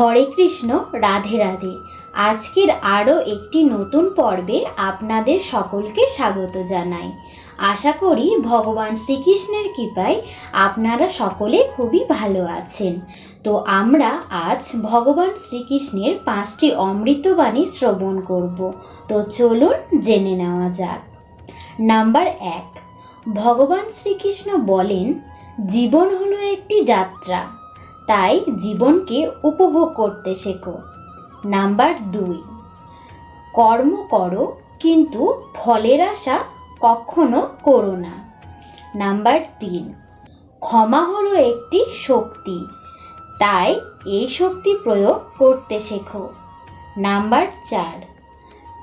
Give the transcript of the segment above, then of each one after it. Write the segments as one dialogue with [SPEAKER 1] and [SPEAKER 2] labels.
[SPEAKER 1] হরে কৃষ্ণ, রাধে রাধে। আজকের আরও একটি নতুন পর্বে আপনাদের সকলকে স্বাগত জানাই। আশা করি ভগবান শ্রীকৃষ্ণের কৃপায় আপনারা সকলে খুবই ভালো আছেন। তো আমরা আজ ভগবান শ্রীকৃষ্ণের পাঁচটি অমৃতবাণী শ্রবণ করব। তো চলুন জেনে নেওয়া যাক। নাম্বার এক, ভগবান শ্রীকৃষ্ণ বলেন, জীবন হলো একটি যাত্রা। তাই জীবনকে উপভোগ করতে শেখো। নাম্বার দুই। কর্ম করো, কিন্তু ফলের আশা কখনো করো না। নাম্বার তিন। ক্ষমা হলো একটি শক্তি, তাই এই শক্তি প্রয়োগ করতে শেখো। নাম্বার চার।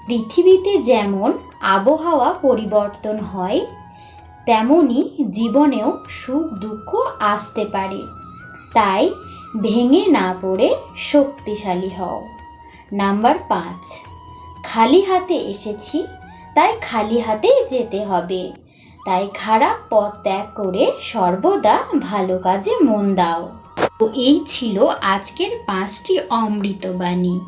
[SPEAKER 1] পৃথিবীতে যেমন আবহাওয়া পরিবর্তন হয়, তেমনি জীবনেও সুখ দুঃখ আসতে পারে। তাই ভেঙে না পড়ে শক্তিশালী হও। নাম্বার পাঁচ, খালি হাতে এসেছি, তাই খালি হাতে যেতে হবে। তাই খারাপ পথ ত্যাগ করে সর্বদা ভালো কাজে মন দাও। তো এই ছিল আজকের পাঁচটি অমৃতবাণী।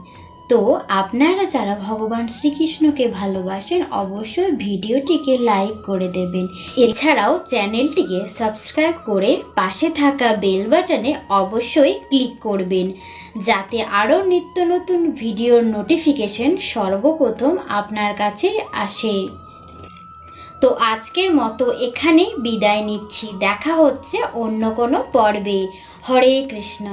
[SPEAKER 1] তো আপনারা যারা ভগবান শ্রীকৃষ্ণকে ভালোবাসেন, অবশ্যই ভিডিওটিকে লাইক করে দেবেন। এছাড়াও চ্যানেলটিকে সাবস্ক্রাইব করে পাশে থাকা বেল বাটনে অবশ্যই ক্লিক করবেন, যাতে আরও নিত্য নতুন ভিডিওর নোটিফিকেশন সর্বপ্রথম আপনার কাছে আসে। তো আজকের মতো এখানেই বিদায় নিচ্ছি। দেখা হচ্ছে অন্য কোনো পর্বে। হরে কৃষ্ণ।